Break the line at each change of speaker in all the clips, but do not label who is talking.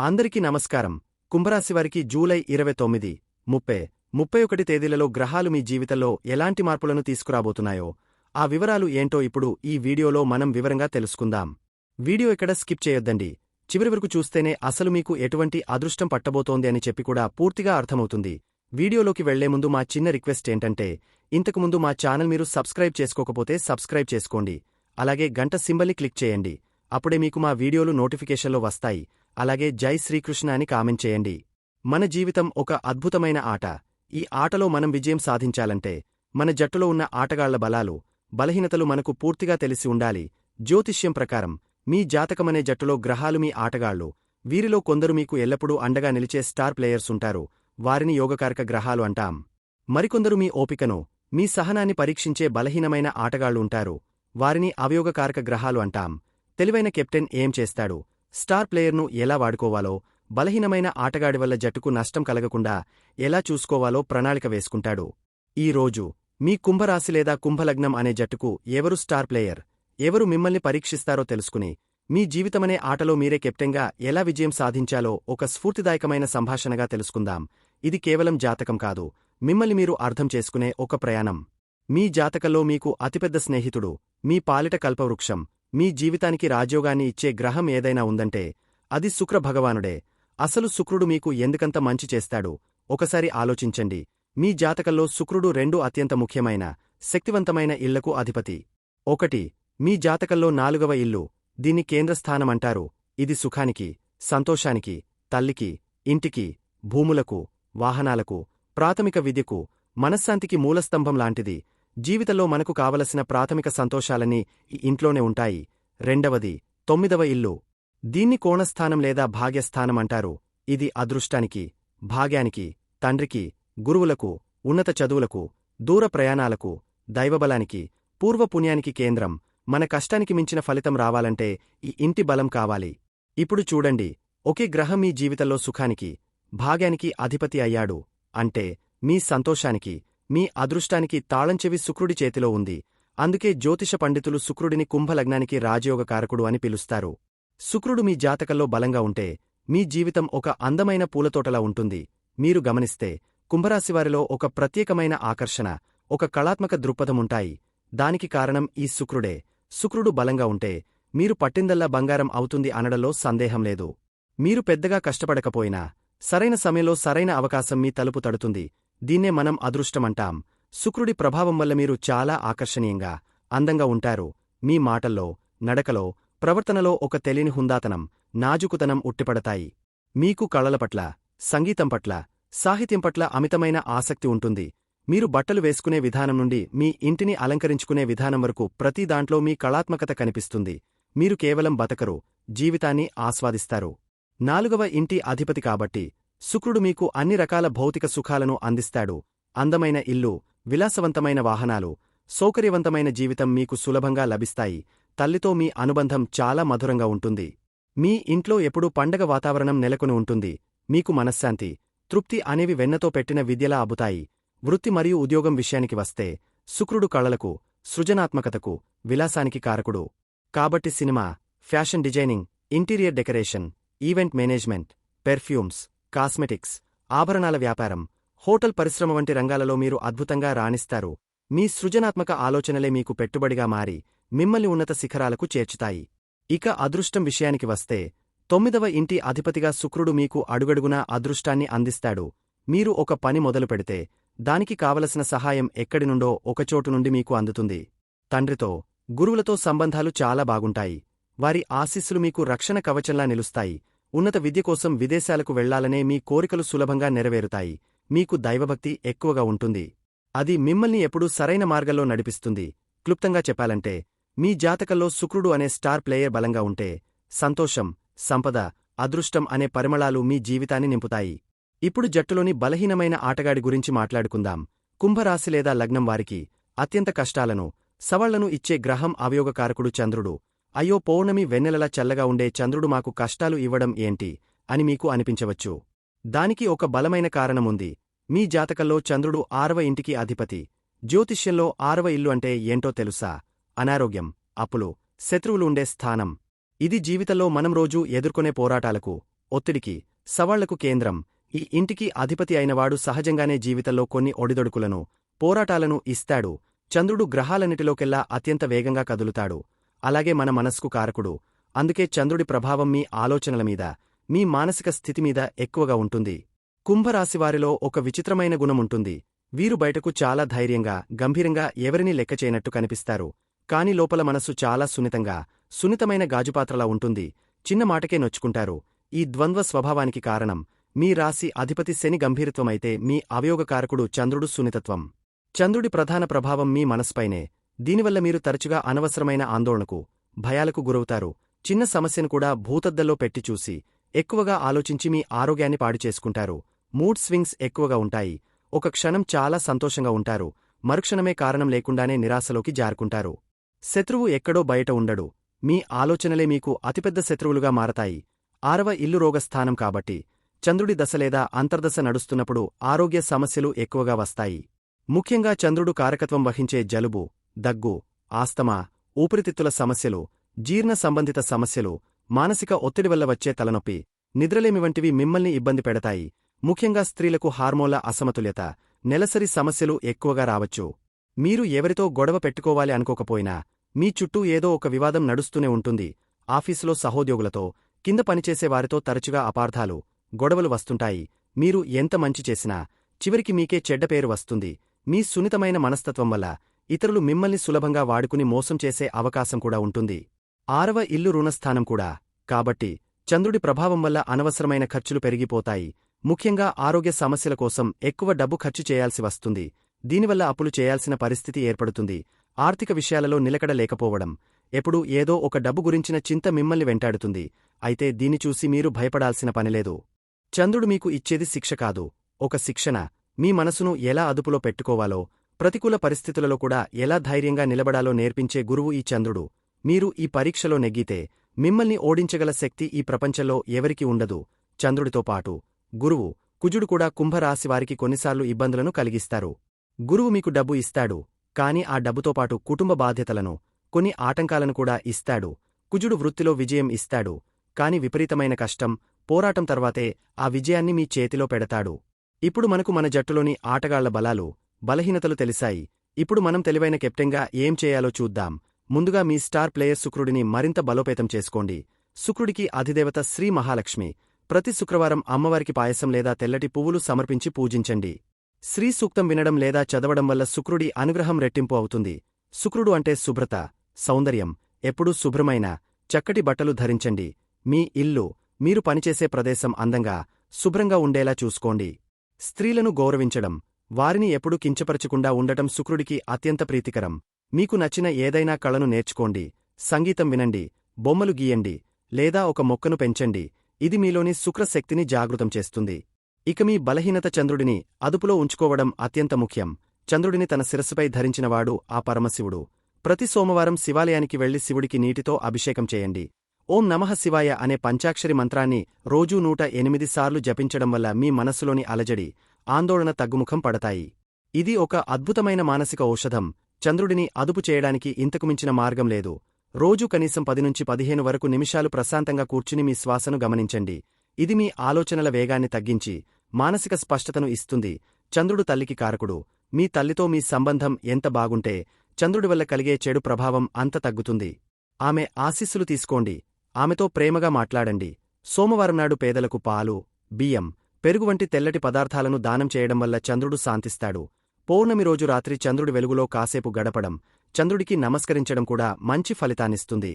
అందరికీ నమస్కారం. కుంభరాశివారికి జూలై ఇరవై తొమ్మిది ముప్పై ముప్పై ఒకటి తేదీలలో గ్రహాలు మీ జీవితంలో ఎలాంటి మార్పులను తీసుకురాబోతున్నాయో ఆ వివరాలు ఏంటో ఇప్పుడు ఈ వీడియోలో మనం వివరంగా తెలుసుకుందాం. వీడియో ఇక్కడ స్కిప్ చేయొద్దండి. చివరి వరకు చూస్తేనే అసలు మీకు ఎటువంటి అదృష్టం పట్టబోతోంది అని చెప్పి కూడా పూర్తిగా అర్థమవుతుంది. వీడియోలోకి వెళ్ళే ముందు మా చిన్న రిక్వెస్ట్ ఏంటంటే ఇంతకుముందు మా ఛానల్ మీరు సబ్స్క్రైబ్ చేసుకోకపోతే సబ్స్క్రైబ్ చేసుకోండి. అలాగే గంట సింబల్ని క్లిక్ చేయండి. అప్పుడే మీకు మా వీడియోలు నోటిఫికేషన్లో వస్తాయి. అలాగే జై శ్రీకృష్ణ అని కామెంట్ చేయండి. మన జీవితం ఒక అద్భుతమైన ఆట. ఈ ఆటలో మనం విజయం సాధించాలంటే మన జట్టులో ఉన్న ఆటగాళ్ళ బలాలు బలహీనతలు మనకు పూర్తిగా తెలిసి ఉండాలి. జ్యోతిష్యం ప్రకారం మీ జాతకమనే జట్టులో గ్రహాలు మీ ఆటగాళ్ళు. వీరిలో కొందరు మీకు ఎల్లప్పుడూ అండగా నిలిచే స్టార్ ప్లేయర్స్ ఉంటారు. వారిని యోగకారక గ్రహాలు అంటాం. మరికొందరు మీ ఓపికను మీ సహనాన్ని పరీక్షించే బలహీనమైన ఆటగాళ్ళు ఉంటారు. వారిని అవయోగకారక గ్రహాలు అంటాం. తెలివైన కెప్టెన్ ఏం చేస్తాడు? స్టార్ ప్లేయర్ను ఎలా వాడుకోవాలో బలహీనమైన ఆటగాడి వల్ల జట్టుకు నష్టం కలగకుండా ఎలా చూసుకోవాలో ప్రణాళిక వేసుకుంటాడు. ఈ రోజు మీ కుంభరాశి లేదా కుంభలగ్నం అనే జట్టుకు ఎవరు స్టార్ ప్లేయర్ ఎవరు మిమ్మల్ని పరీక్షిస్తారో తెలుసుకుని మీ జీవితమనే ఆటలో మీరే కెప్టెన్గా ఎలా విజయం సాధించాలో ఒక స్ఫూర్తిదాయకమైన సంభాషణగా తెలుసుకుందాం. ఇది కేవలం జాతకం కాదు మిమ్మల్ని మీరు అర్థం చేసుకునే ఒక ప్రయాణం. మీ జాతకంలో మీకు అతిపెద్ద స్నేహితుడు మీ పాలిట కల్పవృక్షం మీ జీవితానికి రాజ్యోగాన్ని ఇచ్చే గ్రహం ఏదైనా ఉందంటే అది శుక్ర భగవానుడే. అసలు శుక్రుడు మీకు ఎందుకంత మంచి చేస్తాడు? ఒకసారి ఆలోచించండి. మీ జాతకంలో శుక్రుడు రెండు అత్యంత ముఖ్యమైన శక్తివంతమైన ఇళ్ళకు అధిపతి. ఒకటి మీ జాతకంలో నాలుగవ ఇల్లు. దీన్ని కేంద్రస్థానమంటారు. ఇది సుఖానికి సంతోషానికి తల్లికి ఇంటికి భూములకు వాహనాలకు ప్రాథమిక విద్యకు మనశ్శాంతికి మూలస్తంభం లాంటిది. జీవితంలో మనకు కావలసిన ప్రాథమిక సంతోషాలన్నీ ఈ ఇంట్లోనే ఉంటాయి. రెండవది తొమ్మిదవ ఇల్లు. దీన్ని కోణస్థానం లేదా భాగ్యస్థానం అంటారు. ఇది అదృష్టానికి భాగ్యానికి తండ్రికి గురువులకు ఉన్నత చదువులకు దూర ప్రయాణాలకు దైవబలానికి పూర్వపుణ్యానికి కేంద్రం. మన కష్టానికి మించిన ఫలితం రావాలంటే ఈ ఇంటి బలం కావాలి. ఇప్పుడు చూడండి ఒకే గ్రహం మీ జీవితంలో సుఖానికి భాగ్యానికి అధిపతి అయ్యాడు. అంటే మీ సంతోషానికి మీ అదృష్టానికి తాళంచెవి శుక్రుడి చేతిలో ఉంది. అందుకే జ్యోతిష పండితులు శుక్రుడిని కుంభలగ్నానికి రాజయోగకారకుడు అని పిలుస్తారు. శుక్రుడు మీ జాతకంలో బలంగా ఉంటే మీ జీవితం ఒక అందమైన పూలతోటలా ఉంటుంది. మీరు గమనిస్తే కుంభరాశివారిలో ఒక ప్రత్యేకమైన ఆకర్షణ ఒక కళాత్మక దృక్పథముంటాయి. దానికి కారణం ఈ శుక్రుడే. శుక్రుడు బలంగా ఉంటే మీరు పట్టిందల్లా బంగారం అవుతుంది అనడంలో సందేహం లేదు. మీరు పెద్దగా కష్టపడకపోయినా సరైన సమయంలో సరైన అవకాశం మీ తలుపు తడుతుంది. దీన్నే మనం అదృష్టమంటాం. శుక్రుడి ప్రభావం వల్ల మీరు చాలా ఆకర్షణీయంగా అందంగా ఉంటారు. మీ మాటల్లో నడకలో ప్రవర్తనలో ఒక తెలియని హుందాతనం నాజుకుతనం ఉట్టిపడతాయి. మీకు కళల పట్ల సంగీతం పట్ల సాహిత్యం పట్ల అమితమైన ఆసక్తి ఉంటుంది. మీరు బట్టలు వేసుకునే విధానం నుండి మీ ఇంటిని అలంకరించుకునే విధానం వరకు ప్రతి దాంట్లో మీ కళాత్మకత కనిపిస్తుంది. మీరు కేవలం బతకరు జీవితాన్ని ఆస్వాదిస్తారు. నాలుగవ ఇంటి అధిపతి కాబట్టి శుక్రుడు మీకు అన్ని రకాల భౌతిక సుఖాలను అందిస్తాడు. అందమైన ఇల్లు విలాసవంతమైన వాహనాలు సౌకర్యవంతమైన జీవితం మీకు సులభంగా లభిస్తాయి. తల్లితో మీ అనుబంధం చాలా మధురంగా ఉంటుంది. మీ ఇంట్లో ఎప్పుడూ పండగ వాతావరణం నెలకొని ఉంటుంది. మీకు మనశ్శాంతి తృప్తి అనేవి వెన్నతో పెట్టిన విద్యలా అబుతాయి వృత్తి మరియు ఉద్యోగం విషయానికి వస్తే శుక్రుడు కళలకు సృజనాత్మకతకు విలాసానికి కారకుడు. కాబట్టి cinema fashion designing interior decoration event management perfumes cosmetics ఆభరణాల వ్యాపారం హోటల్ పరిశ్రమ వంటి రంగాలలో మీరు అద్భుతంగా రాణిస్తారు. మీ సృజనాత్మక ఆలోచనలే మీకు పెట్టుబడిగా మారి మిమ్మల్ని ఉన్నత శిఖరాలకు చేర్చుతాయి. ఇక అదృష్టం విషయానికి వస్తే తొమ్మిదవ ఇంటి అధిపతిగా శుక్రుడు మీకు అడుగడుగునా అదృష్టాన్ని అందిస్తాడు. మీరు ఒక పని మొదలు పెడితే దానికి కావలసిన సహాయం ఎక్కడి నుండో ఒకచోటు నుండి మీకు అందుతుంది. తండ్రితో గురువులతో సంబంధాలు చాలా బాగుంటాయి. వారి ఆశీస్సులు మీకు రక్షణ కవచంలా నిలుస్తాయి. ఉన్నత విద్య కోసం విదేశాలకు వెళ్ళాలనే మీ కోరికలు సులభంగా నెరవేరుతాయి. మీకు దైవభక్తి ఎక్కువగా ఉంటుంది. అది మిమ్మల్ని ఎప్పుడూ సరైన మార్గంలో నడిపిస్తుంది. క్లుప్తంగా చెప్పాలంటే మీ జాతకంలో శుక్రుడు అనే స్టార్ ప్లేయర్ బలంగా ఉంటే సంతోషం సంపద అదృష్టం అనే పరిమళాలు మీ జీవితాన్ని నింపుతాయి. ఇప్పుడు జట్టులోని బలహీనమైన ఆటగాడి గురించి మాట్లాడుకుందాం. కుంభరాశి లేదా లగ్నం వారికి అత్యంత కష్టాలను సవాళ్ళను ఇచ్చే గ్రహం అవయోగకారకుడు చంద్రుడు. అయ్యో పౌర్ణమి వెన్నెలలా చల్లగా ఉండే చంద్రుడు మాకు కష్టాలు ఇవ్వడం ఏంటి? అని మీకు అనిపించవచ్చు. దానికి ఒక బలమైన కారణముంది. మీ జాతకంలో చంద్రుడు ఆరవ ఇంటికి అధిపతి. జ్యోతిష్యంలో ఆరవ ఇల్లు అంటే ఏంటో తెలుసా? అనారోగ్యం అప్పులు శత్రువులు ఉండే స్థానం. ఇది జీవితంలో మనం రోజూ ఎదుర్కొనే పోరాటాలకు ఒత్తిడికి సవాళ్ళకు కేంద్రం. ఈ ఇంటికి అధిపతి అయినవాడు సహజంగానే జీవితంలో కొన్ని ఒడిదొడుకులను పోరాటాలను ఇస్తాడు. చంద్రుడు గ్రహాలన్నిటిలోకెల్లా అత్యంత వేగంగా కదులుతాడు. అలాగే మన మనస్కు కారకుడు. అందుకే చంద్రుడి ప్రభావం మీ ఆలోచనల మీద మీ మానసిక స్థితి మీద ఎక్కువగా ఉంటుంది. కుంభరాశివారిలో ఒక విచిత్రమైన గుణముంటుంది వీరు బయటకు చాలా ధైర్యంగా గంభీరంగా ఎవరినీ లెక్కచేయనట్టు కనిపిస్తారు. కాని లోపల మనస్సు చాలా సున్నితంగా సున్నితమైన గాజుపాత్రలా ఉంటుంది. చిన్న మాటకే నొచ్చుకుంటారు. ఈ ద్వంద్వ స్వభావానికి కారణం మీ రాశి అధిపతి శని గంభీరత్వమైతే మీ అవయోగకారకుడు చంద్రుడు సున్నితత్వం. చంద్రుడి ప్రధాన ప్రభావం మీ మనస్పైనే దీనివల్ల మీరు తరచుగా అనవసరమైన ఆందోళనకు భయాలకు గురవుతారు. చిన్న సమస్యను కూడా భూతద్దల్లో పెట్టి చూసి ఎక్కువగా ఆలోచించి మీ ఆరోగ్యాన్ని పాడు చేసుకుంటారు. మూడ్ స్వింగ్స్ ఎక్కువగా ఉంటాయి. ఒక క్షణం చాలా సంతోషంగా ఉంటారు. మరుక్షణమే కారణం లేకుండానే నిరాశలోకి జారుకుంటారు. శత్రువు ఎక్కడో బయట ఉండడు. మీ ఆలోచనలే మీకు అతిపెద్ద శత్రువులుగా మారతాయి. ఆరవ ఇల్లు రోగస్థానం కాబట్టి చంద్రుడి దశ లేదా అంతర్దశ నడుస్తున్నప్పుడు ఆరోగ్య సమస్యలు ఎక్కువగా వస్తాయి. ముఖ్యంగా చంద్రుడు కారకత్వం వహించే జలుబు దగ్గు ఆస్తమా ఊపిరితిత్తుల సమస్యలు జీర్ణ సంబంధిత సమస్యలు మానసిక ఒత్తిడి వల్ల వచ్చే తలనొప్పి నిద్రలేమి వంటివి మిమ్మల్ని ఇబ్బంది పెడతాయి. ముఖ్యంగా స్త్రీలకు హార్మోన్ల అసమతుల్యత నెలసరి సమస్యలు ఎక్కువగా రావచ్చు. మీరు ఎవరితో గొడవ పెట్టుకోవాలి అనుకోకపోయినా మీ చుట్టూ ఏదో ఒక వివాదం నడుస్తూనే ఉంటుంది. ఆఫీసులో సహోద్యోగులతో కింద పనిచేసే వారితో తరచుగా అపార్థాలు గొడవలు వస్తుంటాయి. మీరు ఎంత మంచి చేసినా చివరికి మీకే చెడ్డ పేరు వస్తుంది. మీ సున్నితమైన మనస్తత్వం వల్ల ఇతరులు మిమ్మల్ని సులభంగా వాడుకుని మోసం చేసే అవకాశం కూడా ఉంటుంది. ఆరవ ఇల్లు రుణస్థానం కూడా. కాబట్టి చంద్రుడి ప్రభావం వల్ల అనవసరమైన ఖర్చులు పెరిగిపోతాయి. ముఖ్యంగా ఆరోగ్య సమస్యల కోసం ఎక్కువ డబ్బు ఖర్చు చేయాల్సి వస్తుంది. దీనివల్ల అప్పులు చేయాల్సిన పరిస్థితి ఏర్పడుతుంది. ఆర్థిక విషయాలలో నిలకడ లేకపోవడం. ఎప్పుడూ ఏదో ఒక డబ్బు గురించిన చింత మిమ్మల్ని వెంటాడుతుంది. అయితే దీని చూసి మీరు భయపడాల్సిన పనిలేదు చంద్రుడు మీకు ఇచ్చేది శిక్ష కాదు. ఒక శిక్షణ. మీ మనసును ఎలా అదుపులో పెట్టుకోవాలో ప్రతికూల పరిస్థితులలో కూడా ఎలా ధైర్యంగా నిలబడాలో నేర్పించే గురువు ఈ చంద్రుడు. మీరు ఈ పరీక్షలో నెగ్గితే మిమ్మల్ని ఓడించగల శక్తి ఈ ప్రపంచంలో ఎవరికి ఉండదు. చంద్రుడితో పాటు గురువు కుజుడు కూడా కుంభరాశివారికి కొన్నిసార్లు ఇబ్బందులను కలిగిస్తారు. గురువు మీకు డబ్బు ఇస్తాడు కాని ఆ డబ్బుతో పాటు కుటుంబ బాధ్యతలను కొన్ని ఆటంకాలను కూడా ఇస్తాడు. కుజుడు వృత్తిలో విజయం ఇస్తాడు కాని విపరీతమైన కష్టం పోరాటం తర్వాతే ఆ విజయాన్ని మీ చేతిలో పెడతాడు. ఇప్పుడు మనకు మన జట్టులోని ఆటగాళ్ళ బలాలు బలహీనతలు తెలిసాయి. ఇప్పుడు మనం తెలివైన కెప్టెన్గా ఏం చేయాలో చూద్దాం. ముందుగా మీ స్టార్ ప్లేయర్ శుక్రుడిని మరింత బలోపేతం చేసుకోండి. శుక్రుడికి అధిదేవత శ్రీ మహాలక్ష్మి. ప్రతి శుక్రవారం అమ్మవారికి పాయసం లేదా తెల్లటి పువ్వులు సమర్పించి పూజించండి. శ్రీ సూక్తం వినడం లేదా చదవడం వల్ల శుక్రుడి అనుగ్రహం రెట్టింపు అవుతుంది. శుక్రుడు అంటే శుభ్రత సౌందర్యం. ఎప్పుడూ శుభ్రమైన చక్కటి బట్టలు ధరించండి. మీ ఇల్లు మీరు పనిచేసే ప్రదేశం అందంగా శుభ్రంగా ఉండేలా చూసుకోండి. స్త్రీలను గౌరవించడం వారిని ఎప్పుడూ కించపరచకుండా ఉండటం శుక్రుడికి అత్యంత ప్రీతికరం. మీకు నచ్చిన ఏదైనా కళను నేర్చుకోండి. సంగీతం వినండి. బొమ్మలు గీయండి. లేదా ఒక మొక్కను పెంచండి. ఇది మీలోని శుక్రశక్తిని జాగృతం చేస్తుంది. ఇక మీ బలహీనత చంద్రుడిని అదుపులో ఉంచుకోవడం అత్యంత ముఖ్యం. చంద్రుడిని తన శిరస్సుపై ధరించినవాడు ఆ పరమశివుడు. ప్రతి సోమవారం శివాలయానికి వెళ్ళి శివుడికి నీటితో అభిషేకం చేయండి. ఓం నమః శివాయ అనే పంచాక్షరి మంత్రాన్ని రోజూ నూట ఎనిమిది సార్లు జపించడం వల్ల మీ మనస్సులోని అలజడి ఆందోళన తగ్గుముఖం పడతాయి. ఇది ఒక అద్భుతమైన మానసిక ఔషధం. చంద్రుడిని అదుపు చేయడానికి ఇంతకుమించిన మార్గం లేదు. రోజూ కనీసం పది నుంచి పదిహేను వరకు నిమిషాలు ప్రశాంతంగా కూర్చుని మీ శ్వాసను గమనించండి. ఇది మీ ఆలోచనల వేగాన్ని తగ్గించి మానసిక స్పష్టతను ఇస్తుంది. చంద్రుడు తల్లికి కారకుడు. మీ తల్లితో మీ సంబంధం ఎంత బాగుంటే చంద్రుడి వల్ల కలిగే చెడు ప్రభావం అంత తగ్గుతుంది. ఆమె ఆశీస్సులు తీసుకోండి. ఆమెతో ప్రేమగా మాట్లాడండి. సోమవారం నాడు పేదలకు పాలు బియ్యం పెరుగు వంటి తెల్లటి పదార్థాలను దానం చేయడం వల్ల చంద్రుడు శాంతిస్తాడు. పౌర్ణమి రోజు రాత్రి చంద్రుడి వెలుగులో కాసేపు గడపడం చంద్రుడికి నమస్కరించడం కూడా మంచి ఫలితాన్నిస్తుంది.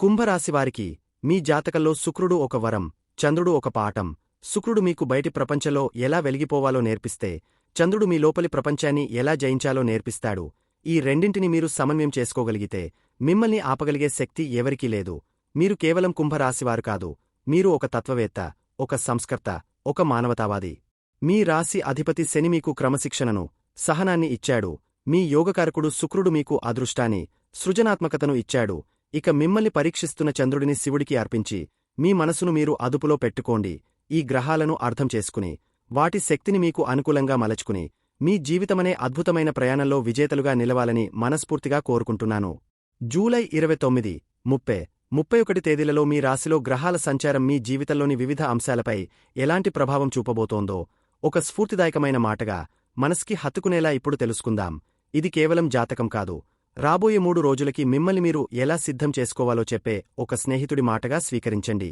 కుంభరాశివారికి మీ జాతకంలో శుక్రుడు ఒక వరం చంద్రుడు ఒక పాఠం. శుక్రుడు మీకు బయటి ప్రపంచంలో ఎలా వెలిగిపోవాలో నేర్పిస్తే చంద్రుడు మీ లోపలి ప్రపంచాన్ని ఎలా జయించాలో నేర్పిస్తాడు. ఈ రెండింటిని మీరు సమన్వయం చేసుకోగలిగితే మిమ్మల్ని ఆపగలిగే శక్తి ఎవరికీ లేదు. మీరు కేవలం కుంభరాశివారు కాదు మీరు ఒక తత్వవేత్త ఒక సంస్కర్త ఒక మానవతావాది. మీ రాశి అధిపతి శని మీకు క్రమశిక్షణను సహనాన్ని ఇచ్చాడు. మీ యోగకారకుడు శుక్రుడు మీకు అదృష్టాన్ని సృజనాత్మకతను ఇచ్చాడు. ఇక మిమ్మల్ని పరీక్షిస్తున్న చంద్రుడిని శివుడికి అర్పించి మీ మనసును మీరు అదుపులో పెట్టుకోండి. ఈ గ్రహాలను అర్థం చేసుకుని వాటి శక్తిని మీకు అనుకూలంగా మలచుకుని మీ జీవితమనే అద్భుతమైన ప్రయాణంలో విజేతలుగా నిలవాలని మనస్ఫూర్తిగా కోరుకుంటున్నాను. జూలై ఇరవై తొమ్మిది ముప్పై. ముప్పై ఒకటి తేదీలలో మీ రాశిలో గ్రహాల సంచారం మీ జీవితంలోని వివిధ అంశాలపై ఎలాంటి ప్రభావం చూపబోతోందో ఒక స్ఫూర్తిదాయకమైన మాటగా మనస్కి హత్తుకునేలా ఇప్పుడు తెలుసుకుందాం. ఇది కేవలం జాతకం కాదు. రాబోయే మూడు రోజులకి మిమ్మల్ని మీరు ఎలా సిద్ధం చేసుకోవాలో చెప్పే ఒక స్నేహితుడి మాటగా స్వీకరించండి.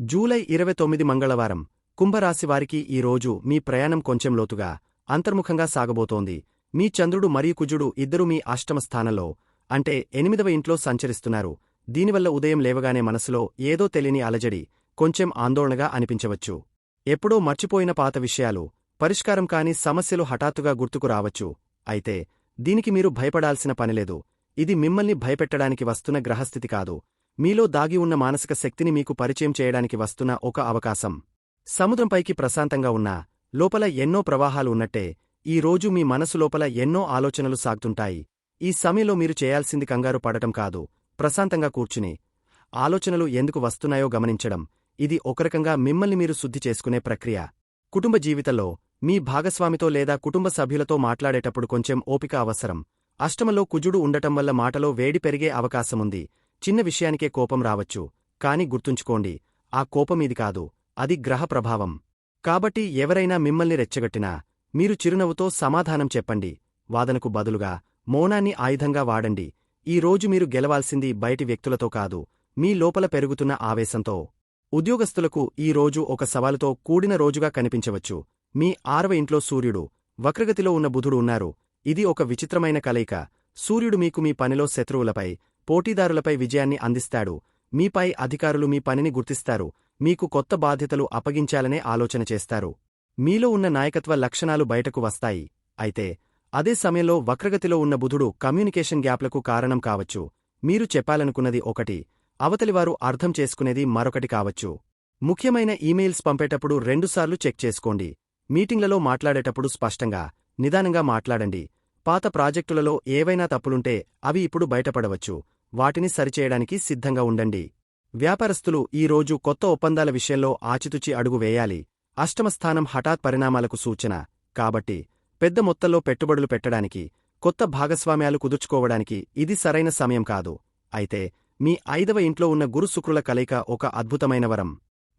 జూలై ఇరవై తొమ్మిది మంగళవారం. కుంభరాశివారికి ఈరోజు ఈ రోజు మీ ప్రయాణం కొంచెం లోతుగా అంతర్ముఖంగా సాగబోతోంది. మీ చంద్రుడు మరియు కుజుడు ఇద్దరు మీ అష్టమ స్థానంలో అంటే ఎనిమిదవ ఇంట్లో సంచరిస్తున్నారు. దీనివల్ల ఉదయం లేవగానే మనసులో ఏదో తెలియని అలజడి కొంచెం ఆందోళనగా అనిపించవచ్చు. ఎప్పుడో మర్చిపోయిన పాత విషయాలు పరిష్కారం కాని సమస్యలు హఠాత్తుగా గుర్తుకు రావచ్చు. అయితే దీనికి మీరు భయపడాల్సిన పనిలేదు ఇది మిమ్మల్ని భయపెట్టడానికి వస్తున్న గ్రహస్థితి కాదు. మీలో దాగి ఉన్న మానసిక శక్తిని మీకు పరిచయం చేయడానికి వస్తున్న ఒక అవకాశం. సముద్రంపైకి ప్రశాంతంగా ఉన్నా లోపల ఎన్నో ప్రవాహాలు ఉన్నట్టే ఈ రోజు మీ మనసు లోపల ఎన్నో ఆలోచనలు సాగుతుంటాయి. ఈ సమయంలో మీరు చేయాల్సింది కంగారు పడటం కాదు. ప్రశాంతంగా కూర్చుని ఆలోచనలు ఎందుకు వస్తున్నాయో గమనించడం ఇది ఒకరకంగా మిమ్మల్ని మీరు శుద్ధి చేసుకునే ప్రక్రియ. కుటుంబ జీవితంలో మీ భాగస్వామితో లేదా కుటుంబ సభ్యులతో మాట్లాడేటప్పుడు కొంచెం ఓపిక అవసరం. అష్టమలో కుజుడు ఉండటం వల్ల మాటలో వేడి పెరిగే అవకాశముంది. చిన్న విషయానికే కోపం రావచ్చు. కాని గుర్తుంచుకోండి ఆ కోపమీది కాదు అది గ్రహ ప్రభావం. కాబట్టి ఎవరైనా మిమ్మల్ని రెచ్చగట్టినా మీరు చిరునవ్వుతో సమాధానం చెప్పండి. వాదనకు బదులుగా మౌనాన్ని ఆయుధంగా వాడండి. ఈ రోజు మీరు గెలవాల్సింది బయటి వ్యక్తులతో కాదు మీ లోపల పెరుగుతున్న ఆవేశంతో. ఉద్యోగస్తులకు ఈ రోజు ఒక సవాలుతో కూడిన రోజుగా కనిపించవచ్చు. మీ ఆరవ ఇంట్లో సూర్యుడు వక్రగతిలో ఉన్న బుధుడు ఉన్నారు. ఇది ఒక విచిత్రమైన కలయిక. సూర్యుడు మీకు మీ పనిలో శత్రువులపై పోటీదారులపై విజయాన్ని అందిస్తాడు. మీపై అధికారులు మీ పనిని గుర్తిస్తారు. మీకు కొత్త బాధ్యతలు అప్పగించాలనే ఆలోచన చేస్తారు. మీలో ఉన్న నాయకత్వ లక్షణాలు బయటకు వస్తాయి. అయితే అదే సమయంలో వక్రగతిలో ఉన్న బుధుడు కమ్యూనికేషన్ గ్యాప్లకు కారణం కావచ్చు. మీరు చెప్పాలనుకున్నది ఒకటి అవతలివారు అర్థం చేసుకునేది మరొకటి కావచ్చు. ముఖ్యమైన ఈమెయిల్స్ పంపేటప్పుడు రెండుసార్లు చెక్ చేసుకోండి. మీటింగ్లలో మాట్లాడేటప్పుడు స్పష్టంగా నిదానంగా మాట్లాడండి. పాత ప్రాజెక్టులలో ఏవైనా తప్పులుంటే అవి ఇప్పుడు బయటపడవచ్చు. వాటిని సరిచేయడానికి సిద్ధంగా ఉండండి. వ్యాపారస్తులు ఈ రోజు కొత్త ఒప్పందాల విషయంలో ఆచితుచి అడుగు వేయాలి. అష్టమస్థానం హఠాత్ పరిణామాలకు సూచన. కాబట్టి పెద్ద మొత్తంలో పెట్టుబడులు పెట్టడానికి కొత్త భాగస్వామ్యాలు కుదుర్చుకోవడానికి ఇది సరైన సమయం కాదు. అయితే మీ ఐదవ ఇంట్లో ఉన్న గురుశుక్రుల కలయిక ఒక అద్భుతమైన వరం.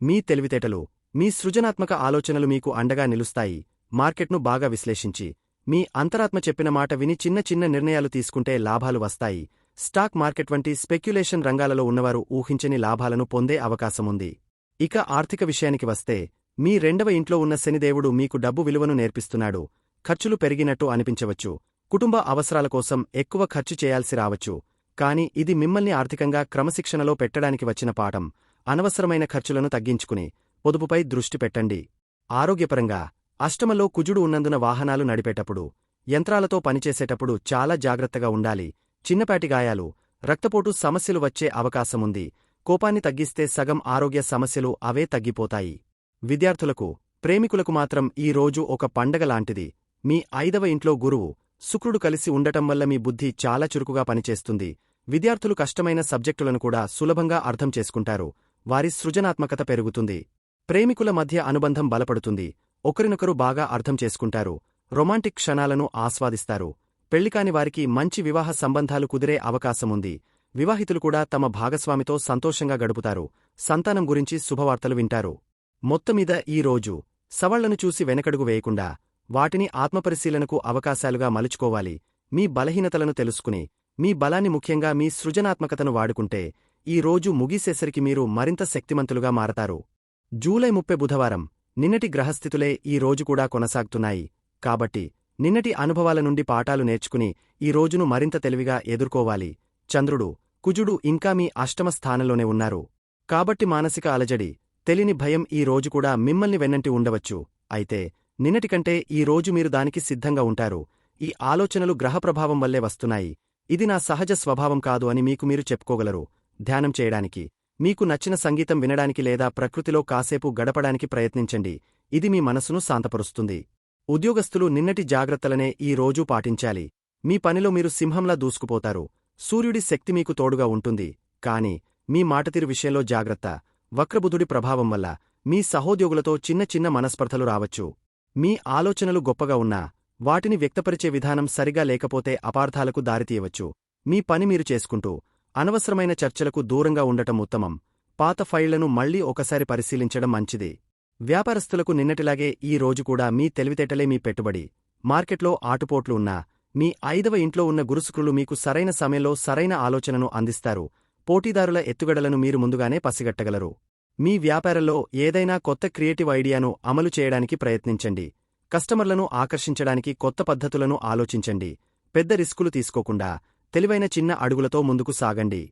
మీ తెలివితేటలు మీ సృజనాత్మక ఆలోచనలు మీకు అండగా నిలుస్తాయి. మార్కెట్ను బాగా విశ్లేషించి మీ అంతరాత్మ చెప్పిన మాట విని చిన్న చిన్న నిర్ణయాలు తీసుకుంటే లాభాలు వస్తాయి. స్టాక్ మార్కెట్ వంటి స్పెక్యులేషన్ రంగాలలో ఉన్నవారు ఊహించని లాభాలను పొందే అవకాశముంది ఇక ఆర్థిక విషయానికి వస్తే మీ రెండవ ఇంట్లో ఉన్న శనిదేవుడు మీకు డబ్బు విలువను నేర్పిస్తున్నాడు. ఖర్చులు పెరిగినట్టు అనిపించవచ్చు. కుటుంబ అవసరాల కోసం ఎక్కువ ఖర్చు చేయాల్సి రావచ్చు. కాని ఇది మిమ్మల్ని ఆర్థికంగా క్రమశిక్షణలో పెట్టడానికి వచ్చిన పాఠం. అనవసరమైన ఖర్చులను తగ్గించుకుని పొదుపుపై దృష్టి పెట్టండి. ఆరోగ్యపరంగా అష్టమలో కుజుడు ఉన్నందున వాహనాలు నడిపేటప్పుడు యంత్రాలతో పనిచేసేటప్పుడు చాలా జాగ్రత్తగా ఉండాలి. చిన్నపాటి గాయాలు రక్తపోటు సమస్యలు వచ్చే అవకాశముంది కోపాన్ని తగ్గిస్తే సగం ఆరోగ్య సమస్యలు అవే తగ్గిపోతాయి. విద్యార్థులకు ప్రేమికులకు మాత్రం ఈ రోజు ఒక పండగ లాంటిది. మీ ఐదవ ఇంట్లో గురువు శుక్రుడు కలిసి ఉండటం వల్ల మీ బుద్ధి చాలా చురుకుగా పనిచేస్తుంది. విద్యార్థులు కష్టమైన సబ్జెక్టులను కూడా సులభంగా అర్థం చేసుకుంటారు. వారి సృజనాత్మకత పెరుగుతుంది. ప్రేమికుల మధ్య అనుబంధం బలపడుతుంది. ఒకరినొకరు బాగా అర్థం చేసుకుంటారు. రొమాంటిక్ క్షణాలను ఆస్వాదిస్తారు. పెళ్ళికాని వారికి మంచి వివాహ సంబంధాలు కుదిరే అవకాశముంది వివాహితులు కూడా తమ భాగస్వామితో సంతోషంగా గడుపుతారు. సంతానం గురించి శుభవార్తలు వింటారు. మొత్తమీద ఈ రోజు సవాళ్ళను చూసి వెనకడుగు వేయకుండా వాటిని ఆత్మపరిశీలనకు అవకాశాలుగా మలుచుకోవాలి. మీ బలహీనతలను తెలుసుకుని మీ బలాన్ని ముఖ్యంగా మీ సృజనాత్మకతను వాడుకుంటే ఈ రోజు ముగిసేసరికి మీరు మరింత శక్తిమంతులుగా మారతారు. జూలై ముప్పై బుధవారం నిన్నటి గ్రహస్థితులే ఈ రోజు కూడా కొనసాగుతున్నాయి. కాబట్టి నిన్నటి అనుభవాల నుండి పాఠాలు నేర్చుకుని ఈ రోజును మరింత తెలివిగా ఎదుర్కోవాలి. చంద్రుడు కుజుడు ఇంకా మీ అష్టమ స్థానంలోనే ఉన్నారు. కాబట్టి మానసిక అలజడి తెలిని భయం ఈ రోజు కూడా మిమ్మల్ని వెన్నంటి ఉండవచ్చు. అయితే నిన్నటికంటే ఈ రోజు మీరు దానికి సిద్ధంగా ఉంటారు. ఈ ఆలోచనలు గ్రహప్రభావం వల్లే వస్తున్నాయి. ఇది నా సహజ స్వభావం కాదు అని మీకు మీరు చెప్పుకోగలరు. ధ్యానం చేయడానికి. మీకు నచ్చిన సంగీతం వినడానికి లేదా ప్రకృతిలో కాసేపు గడపడానికి ప్రయత్నించండి. ఇది మీ మనసును శాంతపరుస్తుంది. ఉద్యోగస్తులు నిన్నటి జాగ్రత్తలనే ఈ రోజూ పాటించాలి. మీ పనిలో మీరు సింహంలా దూసుకుపోతారు. సూర్యుడి శక్తి మీకు తోడుగా ఉంటుంది. కాని మీ మాటతీరు విషయంలో జాగ్రత్త. వక్రబుధుడి ప్రభావం వల్ల మీ సహోద్యోగులతో చిన్న చిన్న మనస్పర్ధలు రావచ్చు. మీ ఆలోచనలు గొప్పగా ఉన్నా వాటిని వ్యక్తపరిచే విధానం సరిగా లేకపోతే అపార్థాలకు దారితీయవచ్చు. మీ పని మీరు చేసుకుంటూ అనవసరమైన చర్చలకు దూరంగా ఉండటం ఉత్తమం. పాత ఫైళ్ళను మళ్ళీ ఒకసారి పరిశీలించడం మంచిది. వ్యాపారస్తులకు నిన్నటిలాగే ఈ రోజు కూడా మీ తెలివితేటలే మీ పెట్టుబడి. మార్కెట్లో ఆటుపోట్లు ఉన్నా మీ ఐదవ ఇంట్లో ఉన్న గురుసుకులు మీకు సరైన సమయంలో సరైన ఆలోచనను అందిస్తారు. పోటీదారుల ఎత్తుగడలను మీరు ముందుగానే పసిగట్టగలరు. మీ వ్యాపారంలో ఏదైనా కొత్త క్రియేటివ్ ఐడియాను అమలు చేయడానికి ప్రయత్నించండి. కస్టమర్లను ఆకర్షించడానికి కొత్త పద్ధతులను ఆలోచించండి. పెద్ద రిస్కులు తీసుకోకుండా తెలివైన చిన్న అడుగులతో ముందుకు సాగండి.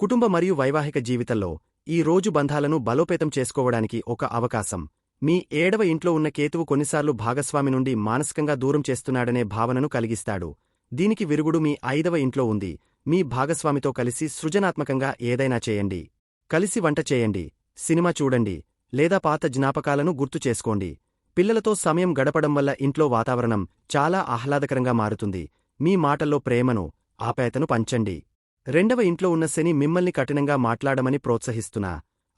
కుటుంబ మరియు వైవాహిక జీవితంలో ఈ రోజు బంధాలను బలోపేతం చేసుకోవడానికి ఒక అవకాశం. మీ ఏడవ ఇంట్లో ఉన్న కేతువు కొన్నిసార్లు భాగస్వామి నుండి మానసికంగా దూరం చేస్తున్నాడనే భావనను కలిగిస్తాడు. దీనికి విరుగుడు మీ ఐదవ ఇంట్లో ఉంది. మీ భాగస్వామితో కలిసి సృజనాత్మకంగా ఏదైనా చేయండి. కలిసి వంట చేయండి. సినిమా చూడండి లేదా పాత జ్ఞాపకాలను గుర్తు చేసుకోండి. పిల్లలతో సమయం గడపడం వల్ల ఇంట్లో వాతావరణం చాలా ఆహ్లాదకరంగా మారుతుంది. మీ మాటల్లో ప్రేమను ఆప్యాయతను పంచండి. రెండవ ఇంట్లో ఉన్న శని మిమ్మల్ని కఠినంగా మాట్లాడమని ప్రోత్సహిస్తున్నా.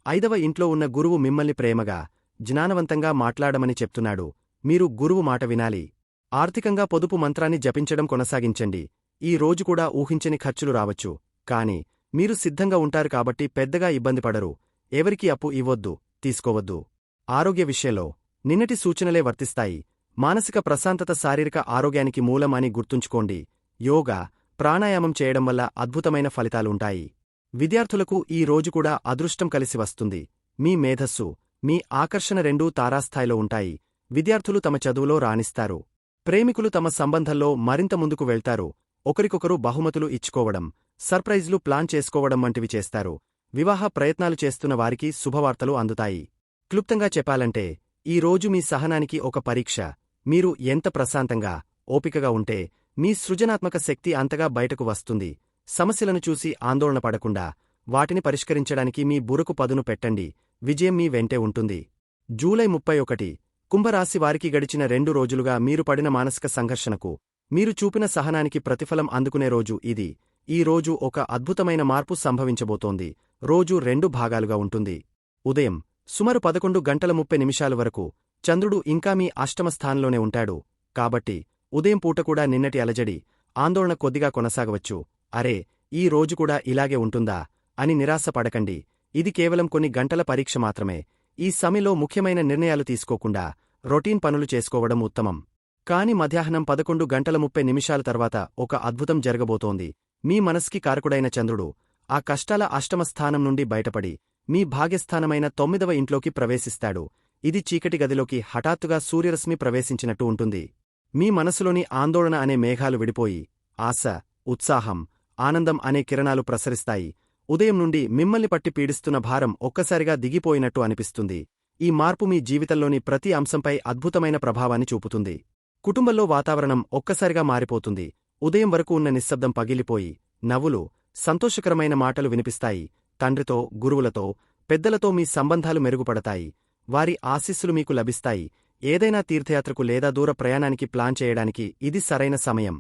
ఐదవ ఇంట్లో ఉన్న గురువు మిమ్మల్ని ప్రేమగా జ్ఞానవంతంగా మాట్లాడమని చెప్తున్నాడు. మీరు గురువు మాట వినాలి. ఆర్థికంగా పొదుపు మంత్రాన్ని జపించడం కొనసాగించండి. ఈ రోజు కూడా ఊహించని ఖర్చులు రావచ్చు. కాని మీరు సిద్ధంగా ఉంటారు కాబట్టి పెద్దగా ఇబ్బంది పడరు. ఎవరికి అప్పు ఇవ్వొద్దు తీసుకోవద్దు. ఆరోగ్య విషయంలో నిన్నటి సూచనలే వర్తిస్తాయి. మానసిక ప్రశాంతత శారీరక ఆరోగ్యానికి మూలం అని గుర్తుంచుకోండి. యోగా ప్రాణాయామం చేయడం వల్ల అద్భుతమైన ఫలితాలుంటాయి. విద్యార్థులకు ఈ రోజు కూడా అదృష్టం కలిసి వస్తుంది. మీ మేధస్సు మీ ఆకర్షణ రెండూ తారాస్థాయిలో ఉంటాయి. విద్యార్థులు తమ చదువులో రాణిస్తారు. ప్రేమికులు తమ సంబంధంలో మరింత ముందుకు వెళ్తారు. ఒకరికొకరు బహుమతులు ఇచ్చుకోవడం సర్ప్రైజ్లు ప్లాన్ చేసుకోవడం వంటివి చేస్తారు. వివాహ ప్రయత్నాలు చేస్తున్న వారికి శుభవార్తలు అందుతాయి. క్లుప్తంగా చెప్పాలంటే ఈ రోజు మీ సహనానికి ఒక పరీక్ష. మీరు ఎంత ప్రశాంతంగా ఓపికగా ఉంటే మీ సృజనాత్మక శక్తి అంతగా బయటకు వస్తుంది. సమస్యలను చూసి ఆందోళన పడకుండా వాటిని పరిష్కరించడానికి మీ బురకు పదును పెట్టండి. విజయం మీ వెంటే ఉంటుంది. జూలై ముప్పై ఒకటి కుంభరాశి వారికి గడిచిన రెండు రోజులుగా మీరు పడిన మానసిక సంఘర్షణకు మీరు చూపిన సహనానికి ప్రతిఫలం అందుకునే రోజు ఇది. ఈ రోజు ఒక అద్భుతమైన మార్పు సంభవించబోతోంది. రోజు రెండు భాగాలుగా ఉంటుంది. ఉదయం సుమారు పదకొండు గంటల ముప్పై నిమిషాల వరకు చంద్రుడు ఇంకా మీ అష్టమ స్థానంలోనే ఉంటాడు. కాబట్టి ఉదయం పూట కూడా నిన్నటి అలజడి ఆందోళన కొద్దిగా కొనసాగవచ్చు. అరే ఈ రోజు కూడా ఇలాగే ఉంటుందా? అని నిరాశపడకండి ఇది కేవలం కొన్ని గంటల పరీక్ష మాత్రమే. ఈ సమయంలో ముఖ్యమైన నిర్ణయాలు తీసుకోకుండా రొటీన్ పనులు చేసుకోవడం ఉత్తమం. కాని మధ్యాహ్నం పదకొండు గంటల ముప్పై నిమిషాల తర్వాత ఒక అద్భుతం జరగబోతోంది. మీ మనస్కి కారకుడైన చంద్రుడు ఆ కష్టాల అష్టమ స్థానం నుండి బయటపడి మీ భాగ్యస్థానమైన తొమ్మిదవ ఇంట్లోకి ప్రవేశిస్తాడు. ఇది చీకటి గదిలోకి హఠాత్తుగా సూర్యరశ్మి ప్రవేశించినట్టు ఉంటుంది. మీ మనసులోని ఆందోళన అనే మేఘాలు విడిపోయి ఆశ ఉత్సాహం ఆనందం అనే కిరణాలు ప్రసరిస్తాయి. ఉదయం నుండి మిమ్మల్ని పట్టి పీడిస్తున్న భారం ఒక్కసారిగా దిగిపోయినట్టు అనిపిస్తుంది. ఈ మార్పు మీ జీవితంలోని ప్రతి అంశంపై అద్భుతమైన ప్రభావాన్ని చూపుతుంది. కుటుంబంలో వాతావరణం ఒక్కసారిగా మారిపోతుంది. ఉదయం వరకు ఉన్న నిశ్శబ్దం పగిలిపోయి నవ్వులు సంతోషకరమైన మాటలు వినిపిస్తాయి. తండ్రితో గురువులతో పెద్దలతో మీ సంబంధాలు మెరుగుపడతాయి. వారి ఆశీస్సులు మీకు లభిస్తాయి. ఏదైనా తీర్థయాత్రకు లేదా దూర ప్రయాణానికి ప్లాన్ చేయడానికి ఇది సరైన సమయం.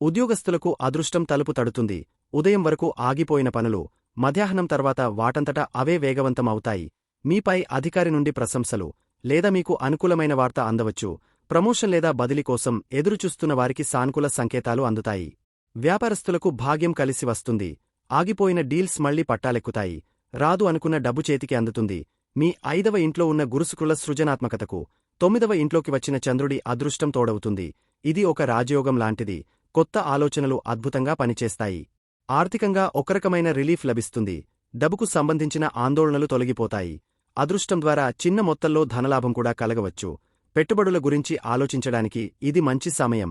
ఉద్యోగస్తులకు అదృష్టం తలుపు తడుతుంది. ఉదయం వరకు ఆగిపోయిన పనులు మధ్యాహ్నం తర్వాత వాటంతటా అవే వేగవంతం అవుతాయి మీపై అధికారి నుండి ప్రశంసలు లేదా మీకు అనుకూలమైన వార్త అందవచ్చు. ప్రమోషన్ లేదా బదిలీ కోసం ఎదురుచూస్తున్న వారికి సానుకూల సంకేతాలు అందుతాయి. వ్యాపారస్తులకు భాగ్యం కలిసి వస్తుంది. ఆగిపోయిన డీల్స్ మళ్ళీ పట్టాలెక్కుతాయి. రాదు అనుకున్న డబ్బు చేతికి అందుతుంది. మీ ఐదవ ఇంట్లో ఉన్న గురుసుకుల సృజనాత్మకతకు తొమ్మిదవ ఇంట్లోకి వచ్చిన చంద్రుడి అదృష్టం తోడవుతుంది. ఇది ఒక రాజయోగం లాంటిది. కొత్త ఆలోచనలు అద్భుతంగా పనిచేస్తాయి. ఆర్థికంగా ఒకరకమైన రిలీఫ్ లభిస్తుంది. డబ్బుకు సంబంధించిన ఆందోళనలు తొలగిపోతాయి. అదృష్టం ద్వారా చిన్న మొత్తంలో ధనలాభం కూడా కలగవచ్చు. పెట్టుబడుల గురించి ఆలోచించడానికి ఇది మంచి సమయం.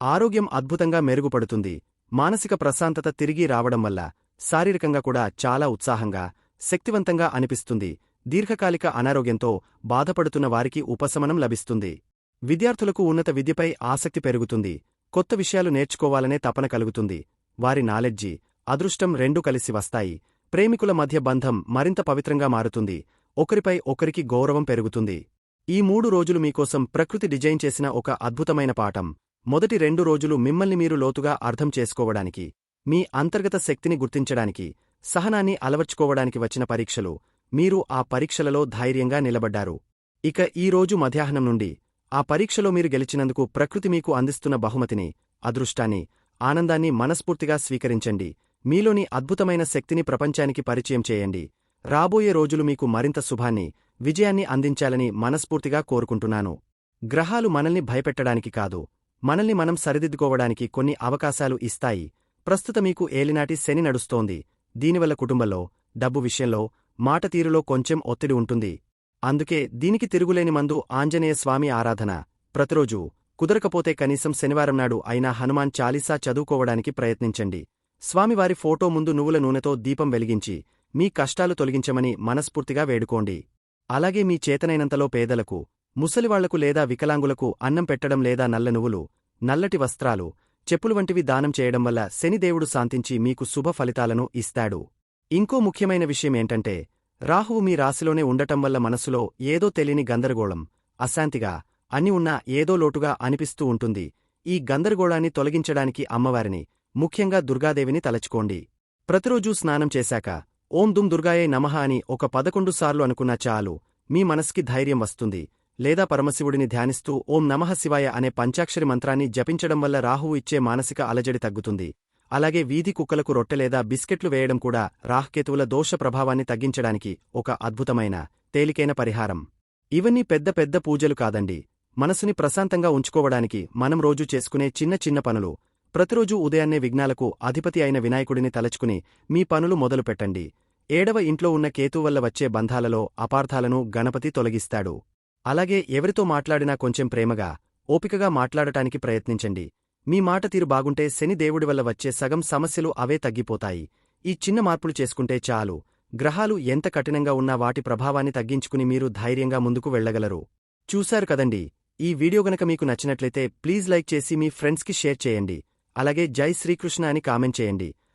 ఆరోగ్యం అద్భుతంగా మెరుగుపడుతుంది. మానసిక ప్రశాంతత తిరిగి రావడం వల్ల శారీరకంగా కూడా చాలా ఉత్సాహంగా శక్తివంతంగా అనిపిస్తుంది. దీర్ఘకాలిక అనారోగ్యంతో బాధపడుతున్న వారికి ఉపశమనం లభిస్తుంది. విద్యార్థులకు ఉన్నత విద్యపై ఆసక్తి పెరుగుతుంది. కొత్త విషయాలు నేర్చుకోవాలనే తపన కలుగుతుంది. వారి నాలెడ్జి అదృష్టం రెండూ కలిసి వస్తాయి. ప్రేమికుల మధ్య బంధం మరింత పవిత్రంగా మారుతుంది. ఒకరిపై ఒకరికి గౌరవం పెరుగుతుంది. ఈ మూడు రోజులు మీకోసం ప్రకృతి డిజైన్ చేసిన ఒక అద్భుతమైన పాఠం. మొదటి రెండు రోజులు మిమ్మల్ని మీరు లోతుగా అర్థం చేసుకోవడానికి మీ అంతర్గత శక్తిని గుర్తించడానికి సహనాన్ని అలవర్చుకోవడానికి వచ్చిన పరీక్షలు మీరు ఆ పరీక్షలలో ధైర్యంగా నిలబడ్డారు. ఇక ఈ రోజు మధ్యాహ్నం నుండి ఆ పరీక్షలో మీరు గెలిచినందుకు ప్రకృతి మీకు అందిస్తున్న బహుమతిని అదృష్టాన్ని ఆనందాన్ని మనస్ఫూర్తిగా స్వీకరించండి. మీలోని అద్భుతమైన శక్తిని ప్రపంచానికి పరిచయం చేయండి. రాబోయే రోజులు మీకు మరింత శుభాన్ని విజయాన్ని అందించాలని మనస్ఫూర్తిగా కోరుకుంటున్నాను. గ్రహాలు మనల్ని భయపెట్టడానికి కాదు మనల్ని మనం సరిదిద్దుకోవడానికి కొన్ని అవకాశాలు ఇస్తాయి. ప్రస్తుత మీకు ఏలినాటి శని నడుస్తోంది. దీనివల్ల కుటుంబంలో డబ్బు విషయంలో మాట తీరులో కొంచెం ఒత్తిడి ఉంటుంది. అందుకే దీనికి తిరుగులేని మందు ఆంజనేయ స్వామి ఆరాధన. ప్రతిరోజూ కుదరకపోతే కనీసం శనివారం నాడు అయినా హనుమాన్ చాలీసా చదువుకోవడానికి ప్రయత్నించండి. స్వామివారి ఫోటో ముందు నువ్వుల నూనెతో దీపం వెలిగించి మీ కష్టాలు తొలగించమని మనస్ఫూర్తిగా వేడుకోండి. అలాగే మీ చేతనైనంతలో పేదలకు ముసలివాళ్ళకు లేదా వికలాంగులకు అన్నం పెట్టడం లేదా నల్ల నువ్వులు నల్లటి వస్త్రాలు చెప్పులు వంటివి దానం చేయడం వల్ల శనిదేవుడు శాంతించి మీకు శుభ ఫలితాలను ఇస్తాడు. ఇంకో ముఖ్యమైన విషయమేంటంటే రాహువు మీ రాశిలోనే ఉండటం వల్ల మనసులో ఏదో తెలియని గందరగోళం అశాంతిగా అన్ని ఉన్నా ఏదో లోటుగా అనిపిస్తూ ఉంటుంది. ఈ గందరగోళాన్ని తొలగించడానికి అమ్మవారిని ముఖ్యంగా దుర్గాదేవిని తలచుకోండి. ప్రతిరోజూ స్నానం చేశాక ఓం దుమ్ దుర్గాయే నమః అని ఒక పదకొండు సార్లు అనుకున్నా చాలు. మీ మనస్కి ధైర్యం వస్తుంది. లేదా పరమశివుడిని ధ్యానిస్తూ ఓం నమః శివాయ అనే పంచాక్షరి మంత్రాన్ని జపించడం వల్ల రాహువు ఇచ్చే మానసిక అలజడి తగ్గుతుంది. అలాగే వీధి కుక్కలకు రొట్టె లేదా బిస్కెట్లు వేయడం కూడా రాహ్కేతువుల దోష ప్రభావాన్ని తగ్గించడానికి ఒక అద్భుతమైన తేలికైన పరిహారం. ఇవన్నీ పెద్ద పెద్ద పూజలు కాదండి. మనసుని ప్రశాంతంగా ఉంచుకోవడానికి మనం రోజూ చేసుకునే చిన్న చిన్న పనులు. ప్రతిరోజూ ఉదయాన్నే విఘ్నాలకు అధిపతి అయిన వినాయకుడిని తలచుకుని మీ పనులు మొదలుపెట్టండి. ఏడవ ఇంట్లో ఉన్న కేతు వల్ల వచ్చే బంధాలలో అపార్థాలను గణపతి తొలగిస్తాడు. అలాగే ఎవరితో మాట్లాడినా కొంచెం ప్రేమగా ఓపికగా మాట్లాడటానికి ప్రయత్నించండి. మీ మాట తీరు బాగుంటే శని దేవుడి వల్ల వచ్చే సగం సమస్యలు అవే తగ్గిపోతాయి. ఈ చిన్న మార్పులు చేసుకుంటే చాలు. గ్రహాలు ఎంత కఠినంగా ఉన్నా వాటి ప్రభావాన్ని తగ్గించుకుని మీరు ధైర్యంగా ముందుకు వెళ్ళగలరు చూశారు కదండి? ఈ వీడియో గనక మీకు నచ్చినట్లయితే ప్లీజ్ లైక్ చేసి మీ ఫ్రెండ్స్కి షేర్ చేయండి. అలాగే జై శ్రీకృష్ణ అని కామెంట్ చేయండి.